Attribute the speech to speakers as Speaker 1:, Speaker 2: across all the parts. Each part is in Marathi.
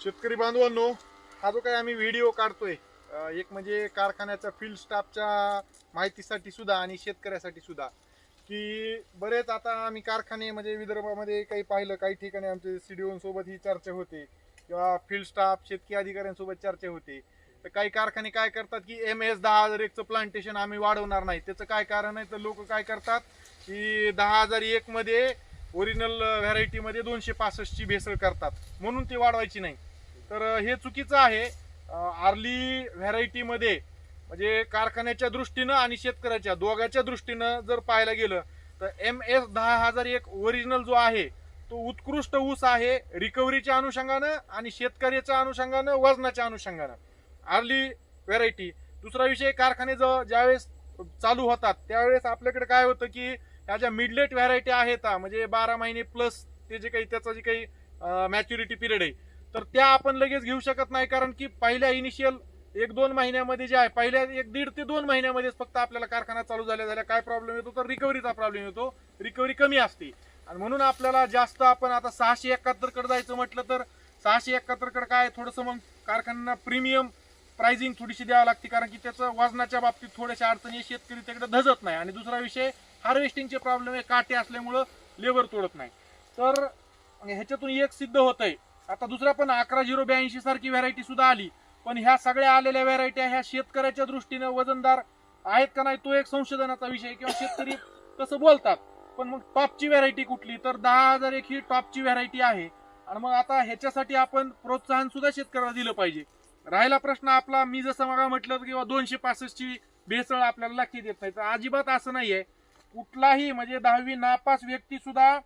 Speaker 1: शेतकरी बांधवांनो हा जो काही आम्ही व्हिडिओ काढतोय एक म्हणजे कारखान्याच्या फील्ड स्टाफच्या माहितीसाठी सुद्धा आणि शेतकऱ्यासाठी सुद्धा की बरेच आता आम्ही कारखाने म्हणजे विदर्भामध्ये काही पाहिलं काही ठिकाणी आमचे सीडीओंसोबत ही चर्चा होते किंवा फील्ड स्टाफ शेतकी अधिकाऱ्यांसोबत चर्चा होते. तर काही कारखाने काय करतात की एम एस दहा हजार एकचं प्लांटेशन आम्ही वाढवणार नाही. त्याचं काय कारण आहे? तर लोक काय करतात की दहा हजार एकमध्ये ओरिजिनल व्हरायटीमध्ये दोनशे पासष्टची भेसळ करतात. म्हणून ती वाढवायची नाही. तर हे चुकीचं आहे. आर्ली व्हरायटीमध्ये म्हणजे कारखान्याच्या दृष्टीनं आणि शेतकऱ्याच्या दोघांच्या दृष्टीनं जर पाहायला गेलं तर एम एस दहा हजार एक ओरिजिनल जो आहे तो उत्कृष्ट ऊस आहे रिकव्हरीच्या अनुषंगानं आणि शेतकऱ्याच्या अनुषंगानं वजनाच्या अनुषंगानं. Early variety. दुसरा विषय कारखाने जो ज्यावेळेस चालू होतात त्यावेळेस आपल्याकडे काय होतं की ह्या ज्या मिडलेट व्हरायटी आहेत म्हणजे बारा महिने प्लस ते जे काही त्याचं जे काही मॅच्युरिटी पिरियड आहे तर त्या आपण लगेच घेऊ शकत नाही कारण की पहिल्या इनिशियल एक दोन महिन्यामध्ये जे आहे पहिल्या एक दीड ते दोन महिन्यामध्येच फक्त आपल्याला कारखाना चालू झाल्या झाल्या. काय प्रॉब्लेम येतो? तर रिकव्हरीचा प्रॉब्लेम येतो. रिकव्हरी कमी असते. आणि म्हणून आपल्याला जास्त आपण आता सहाशे एकाहत्तरकडे जायचं म्हटलं तर सहाशे एकाहत्तरकडे काय थोडंसं मग कारखान्यांना प्रीमियम प्राइसिंग थोडीशी द्यावी लागते कारण की त्याचं वजनाच्या बाबतीत थोड्याशा अडचणी शेतकरी तिकडे धजत नाही. आणि दुसरा विषय हार्वेस्टिंगचे प्रॉब्लेम आहे. काटे असल्यामुळं लेबर तोडत नाही. तर ह्याच्यातून एक सिद्ध होत आहे आता दुसरा पण अकरा झिरो ब्याऐंशी सारखी व्हरायटी सुद्धा आली. पण ह्या सगळ्या आलेल्या व्हरायट्या ह्या शेतकऱ्याच्या दृष्टीनं वजनदार आहेत का नाही तो एक संशोधनाचा विषय किंवा शेतकरी कसं बोलतात पण मग टॉपची व्हरायटी कुठली? तर दहा हजार एक ही टॉपची व्हरायटी आहे. आणि मग आता ह्याच्यासाठी आपण प्रोत्साहन सुद्धा शेतकऱ्याला दिलं पाहिजे. राहिला प्रश्न आपला मी जसं मग म्हटलं किंवा दोनशे पासष्टची भेसळ आपल्याला लक्षात येत नाही. तर अजिबात असं नाहीये. कुठलाही म्हणजे दहावी नापास व्यक्ती सुद्धा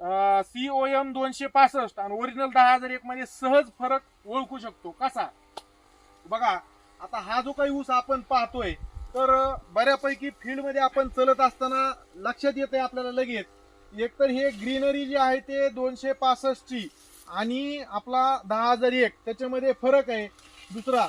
Speaker 1: सीओ एम दोनशे पासष्ट आणि ओरिजिनल दहा हजार एक मध्ये सहज फरक ओळखू शकतो. कसा? बघा आता हा जो काही ऊस आपण पाहतोय तर बऱ्यापैकी फील्डमध्ये आपण चलत असताना लक्षात येते आपल्याला लगेच. एकतर हे ग्रीनरी जी आहे ते दोनशे पासष्टची आणि आपला दहा हजार एक त्याच्यामध्ये फरक आहे. दुसरा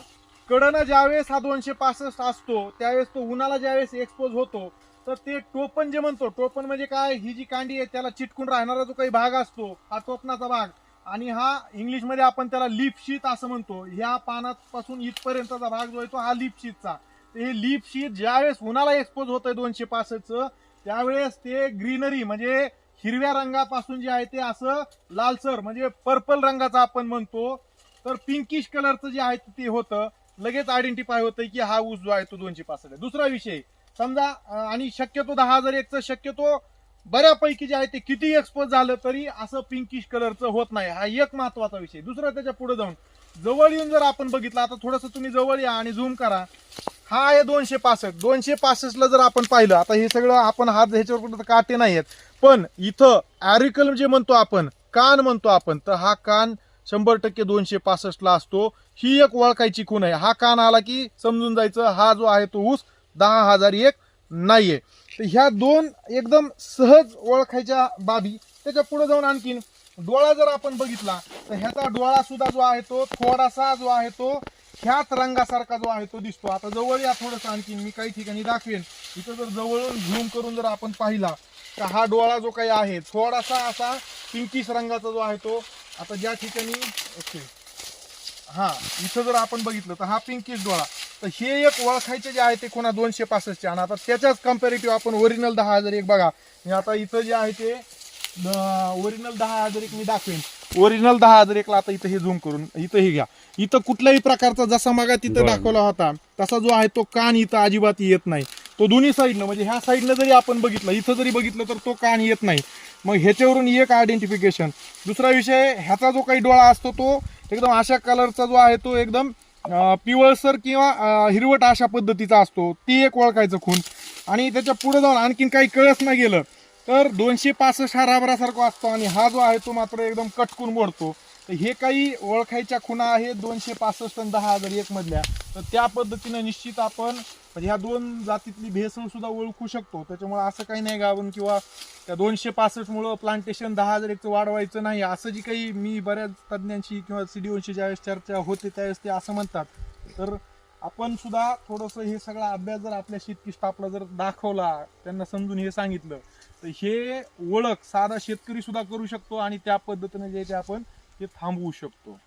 Speaker 1: कडनं ज्यावेळेस हा दोनशे पासष्ट असतो त्यावेळेस तो उन्हाला ज्यावेळेस एक्सपोज होतो तर ते टोपण जे म्हणतो टोपण म्हणजे काय? ही जी कांडी आहे त्याला चिटकून राहणारा जो काही भाग असतो हा टोपणाचा भाग. आणि हा इंग्लिशमध्ये आपण त्याला लिपशीत असं म्हणतो. ह्या पानापासून इथपर्यंतचा भाग जो आहे तो हा लिपशीतचा तर हे लिपशीत ज्यावेळेस उन्हाला एक्सपोज होत आहे दोनशे पासष्टचं त्यावेळेस ते ग्रीनरी म्हणजे हिरव्या रंगापासून जे आहे ते असं लालसर म्हणजे पर्पल रंगाचा आपण म्हणतो. तर पिंकिश कलरचं जे आहे ते होतं. लगेच आयडेंटिफाय होतं की हा ऊस जो आहे तो दोनशे पासष्ट दुसरा विषय समजा आणि शक्यतो दहा हजार एकचं शक्यतो बऱ्यापैकी जे आहे ते किती एक्सपोज झालं तरी असं पिंकिश कलरचं होत नाही. हा एक महत्त्वाचा विषय. दुसरा त्याच्या पुढे जाऊन जवळ येऊन जर आपण बघितलं आता थोडस तुम्ही जवळ या आणि झूम करा. हा आहे दोनशे पासष्ट. दोनशे पासष्टला जर आपण पाहिलं आता हे सगळं आपण हात ह्याच्यावर कुठं काटे नाही आहेत पण इथं ॲरिकल जे म्हणतो आपण कान म्हणतो आपण तर हा कान शंभर टक्के दोनशे पासष्टला असतो. ही एक ओळखायची खूण आहे. हा कान आला की समजून जायचं हा जो आहे तो ऊस दहा हजार एक नाहीये. तर ह्या दोन एकदम सहज ओळखायच्या बाबी. त्याच्या पुढे जाऊन आणखीन डोळा जर आपण बघितला तर ह्याचा डोळा सुद्धा जो आहे तो थोडासा जो आहे तो ह्याच रंगासारखा जो आहे तो दिसतो. आता जवळ या थोडंसं आणखीन मी काही ठिकाणी दाखवेन. इथं जर जवळून झूम करून जर आपण पाहिला तर हा डोळा जो काही आहे थोडासा असा पिंकिश रंगाचा जो आहे तो आता ज्या ठिकाणी ओके हा इथं जर आपण बघितलं तर हा पिंकिश डोळा. तर हे एक ओळखायचे जे आहे ते कोणा दोनशे पासष्टचे. आणि आता त्याच्याच कम्पॅरेटिव्ह आपण ओरिजिनल दहा हजार एक बघा. मी आता इथं जे आहे ते ओरिजिनल दहा हजार एक मी दाखवेन. ओरिजिनल दहा हजार एकला आता इथं हे झूम करून इथं हे घ्या. इथं कुठल्याही प्रकारचा जसा मगा तिथं. दाखवला होता तसा जो आहे तो कान इथं अजिबात येत नाही. तो दोन्ही साईडनं म्हणजे ह्या साईडनं जरी आपण बघितलं इथं जरी बघितलं तर तो कान येत नाही. मग ह्याच्यावरून एक आयडेंटिफिकेशन दुसरा विषय ह्याचा जो काही डोळा असतो तो एकदम अशा कलरचा जो आहे तो एकदम पिवळसर किंवा हिरवट अशा पद्धतीचा असतो. ती एक ओळखायचं खून. आणि त्याच्या पुढे जाऊन आणखीन काही कळस नाही गेलं तर दोनशे पासष्ट हा राबरासारखा असतो आणि हा जो आहे तो मात्र एकदम कटकून मोडतो. तर हे काही ओळखायच्या खुणा आहेत दोनशे पासष्ट आणि दहा हजार एक मधल्या. तर त्या पद्धतीनं निश्चित आपण म्हणजे ह्या दोन जातीतली भेसळ सुद्धा ओळखू शकतो. त्याच्यामुळे असं काही नाही गावन किंवा त्या दोनशे पासष्ट मुळे प्लांटेशन दहा हजार एकचं वाढवायचं नाही. असं जी काही मी बऱ्याच तज्ज्ञांशी किंवा सीडीओशी ज्यावेळेस चर्चा होते त्यावेळेस ते असं म्हणतात. तर आपण सुद्धा थोडंसं हे सगळा अभ्यास जर आपल्या शेतकी स्टाफला जर दाखवला त्यांना समजून हे सांगितलं तर हे ओळख साधा शेतकरी सुद्धा करू शकतो आणि त्या पद्धतीने जे ते आपण ते थांबवू शकतो.